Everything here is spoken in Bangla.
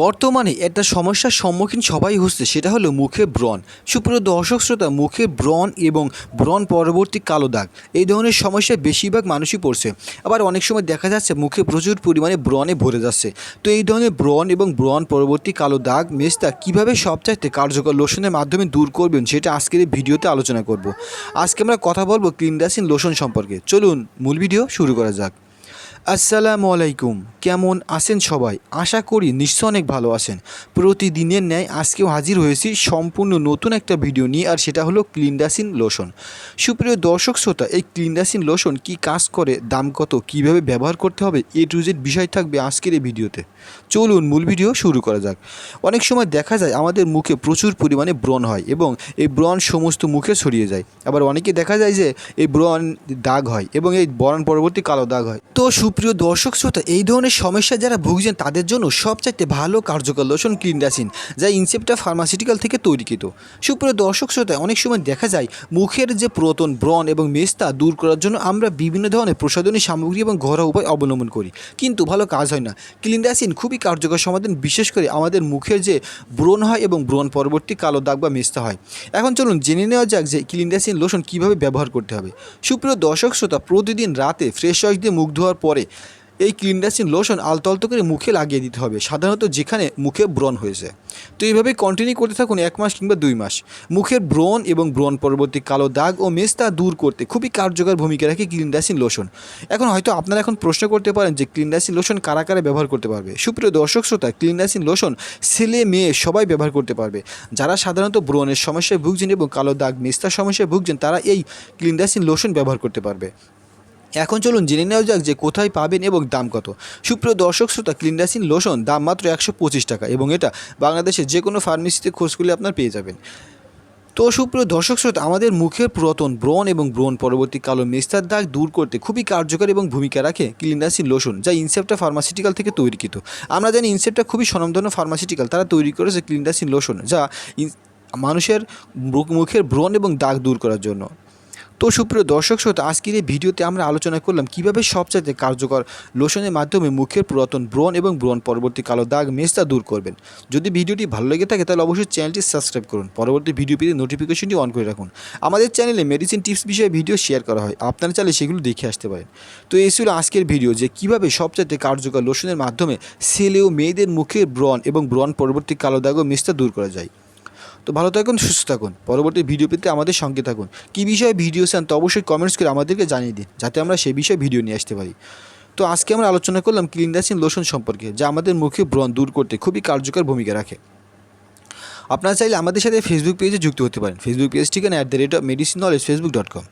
বর্তমানে একটা সমস্যার সম্মুখীন সবাই হচ্ছে সেটা হলো মুখে ব্রণ। সুপ্রিয় দর্শক শ্রোতা, মুখে ব্রণ এবং ব্রণ পরবর্তী কালো দাগ, এই ধরনের সমস্যা বেশিরভাগ মানুষই পড়ছে। আবার অনেক সময় দেখা যাচ্ছে মুখে প্রচুর পরিমাণে ব্রণে ভরে যাচ্ছে। তো এই ধরনের ব্রণ এবং ব্রণ পরবর্তী কালো দাগ মেস্তা কীভাবে সবচাইতে কার্যকর লোশনের মাধ্যমে দূর করবেন সেটা আজকের এই ভিডিওতে আলোচনা করব। আজকে আমরা কথা বলব ক্লিনডাসিন লোশন সম্পর্কে। চলুন মূল ভিডিও শুরু করা যাক। আসসালামু আলাইকুম। কেমন আছেন সবাই? আশা করি নিশ্চয় অনেক ভালো আছেন। প্রতিদিনের ন্যায় আজকেও হাজির হয়েছি সম্পূর্ণ নতুন একটা ভিডিও নিয়ে, আর সেটা হলো ক্লিনডাসিন লোশন। সুপ্রিয় দর্শক শ্রোতা, এই ক্লিনডাসিন লোশন কি কাজ করে, দাম কত, কীভাবে ব্যবহার করতে হবে, এ টু জেড বিষয় থাকবে আজকের এই ভিডিওতে। চলুন মূল ভিডিও শুরু করা যাক। অনেক সময় দেখা যায় আমাদের মুখে প্রচুর পরিমাণে ব্রণ হয় এবং এই ব্রণ সমস্ত মুখে ছড়িয়ে যায়। আবার অনেকে দেখা যায় যে এই ব্রণ দাগ হয় এবং এই ব্রণ পরবর্তী কালো দাগ হয়। তো সুপ্রিয় দর্শক শ্রোতা, এই ধরনের সমস্যা যারা ভুগছেন, তাদের জন্য সবচাইতে ভালো কার্যকর লোশন ক্লিনডাসিন যা ইনসেপ্টা ফার্মাসিউটিক্যাল থেকে তৈরিকৃত সুপ্রিয় দর্শক শ্রোতা, অনেক সময় দেখা যায় মুখের যে প্রতন ব্রণ এবং মেস্তা দূর করার জন্য আমরা বিভিন্ন ধরনের প্রসাধনী সামগ্রী এবং ঘরোয়া উপায় অবলম্বন করি। কিন্তু ভালো কাজ হয় না। ক্লিনডাসিন খুবই কার্যকর সমাধান, বিশেষ করে আমাদের মুখের যে ব্রণ হয় এবং ব্রণ পরবর্তী কালো দাগ বা মেস্তা হয়। এখন চলুন জেনে নেওয়া যাক যে ক্লিনডাসিন লোশন কীভাবে ব্যবহার করতে হবে। সুপ্রিয় দর্শক শ্রোতা, প্রতিদিন রাতে ফ্রেশ ওয়াশ দিয়ে মুখ ধোয়ার পরে এই ক্লিনডাসিন লোশন আলতো করে মুখে লাগিয়ে দিতে হবে। সাধারণত যেখানে মুখে ব্রণ হয়েছে। তো এইভাবে কন্টিনিউ করতে থাকুন এক মাস কিংবা দুই মাস। মুখের ব্রণ এবং ব্রণ পরবর্তী কালো দাগ ও মেস্তা দূর করতে খুবই কার্যকর ভূমিকা রাখে ক্লিনডাসিন লোশন এখন হয়তো আপনারা এখন প্রশ্ন করতে পারেন যে ক্লিনডাসিন লোশন কারা কারা ব্যবহার করতে পারবে? সুপ্রিয় দর্শক শ্রোতা ক্লিনডাসিন লোশন ছেলে মেয়ে সবাই ব্যবহার করতে পারবে। যারা সাধারণত ব্রণের সমস্যায় ভুগছেন এবং কালো দাগ, মেস্তার সমস্যায় ভুগছেন, তারা এই ক্লিনডাসিন লোশন ব্যবহার করতে পারবে। এখন চলুন জেনে নেওয়া যাক যে কোথায় পাবেন এবং দাম কত। সুপ্রিয় দর্শক, শ্রোতা ক্লিনডাসিন লোশন দাম মাত্র একশো পঁচিশ টাকা এবং এটা বাংলাদেশের যে কোনো ফার্মেসিতে খোঁজ করলে আপনার পেয়ে যাবেন। তো সুপ্রিয় দর্শক, শ্রোতা, আমাদের মুখের পুরাতন ব্রণ এবং ব্রণ পরবর্তী কালো মেস্তার দাগ দূর করতে খুবই কার্যকর এবং ভূমিকা রাখে ক্লিনাসিন লোশন যা ইনসেপ্টা ফার্মাসিউটিক্যাল থেকে তৈরিকৃত। আমরা জানি ইনসেপ্টা খুবই স্বনামধন্য ফার্মাসিউটিক্যাল তারা তৈরি করেছে ক্লিনাসিন লোশন যা মানুষের মুখের ব্রণ এবং দাগ দূর করার জন্য। তো সুপ্রিয় দর্শক শ্রোতা, আজকের এই ভিডিওতে আমরা আলোচনা করলাম কীভাবে সবচাইতে কার্যকর লোশনের মাধ্যমে মুখের পুরাতন ব্রণ এবং ব্রণ পরবর্তী কালো দাগ মেস্তা দূর করবেন। যদি ভিডিওটি ভালো লেগে থাকে, তাহলে অবশ্যই চ্যানেলটি সাবস্ক্রাইব করুন। পরবর্তী ভিডিও পেতে নোটিফিকেশনটি অন করে রাখুন। আমাদের চ্যানেলে মেডিসিন টিপস বিষয়ে ভিডিও শেয়ার করা হয়। আপনারা চাইলে সেগুলো দেখে আসতে পারেন। তো এই ছিল আজকের ভিডিও যে কীভাবে সবচাইতে কার্যকর লোশনের মাধ্যমে ছেলে ও মেয়েদের মুখের ব্রণ এবং ব্রণ পরবর্তী কালো দাগ ও মেস্তা দূর করা যায়। তো ভালো থাকুন, সুস্থ থাকুন। পরবর্তী ভিডিও পেতে আমাদের সঙ্গে থাকুন। কী বিষয়ে ভিডিও চান তো অবশ্যই কমেন্টস করে আমাদেরকে জানিয়ে দিন, যাতে আমরা সেই বিষয়ে ভিডিও নিয়ে আসতে পারি। তো আজকে আমরা আলোচনা করলাম ক্লিনদাসিন লোশন সম্পর্কে, যা আমাদের মুখে ব্রণ দূর করতে খুবই কার্যকর ভূমিকা রাখে। আপনারা চাইলে আমাদের সাথে ফেসবুক পেজে যুক্ত হতে পারেন। ফেসবুক পেজ ঠিকানা at the rate of medicine knowledge Facebook dot com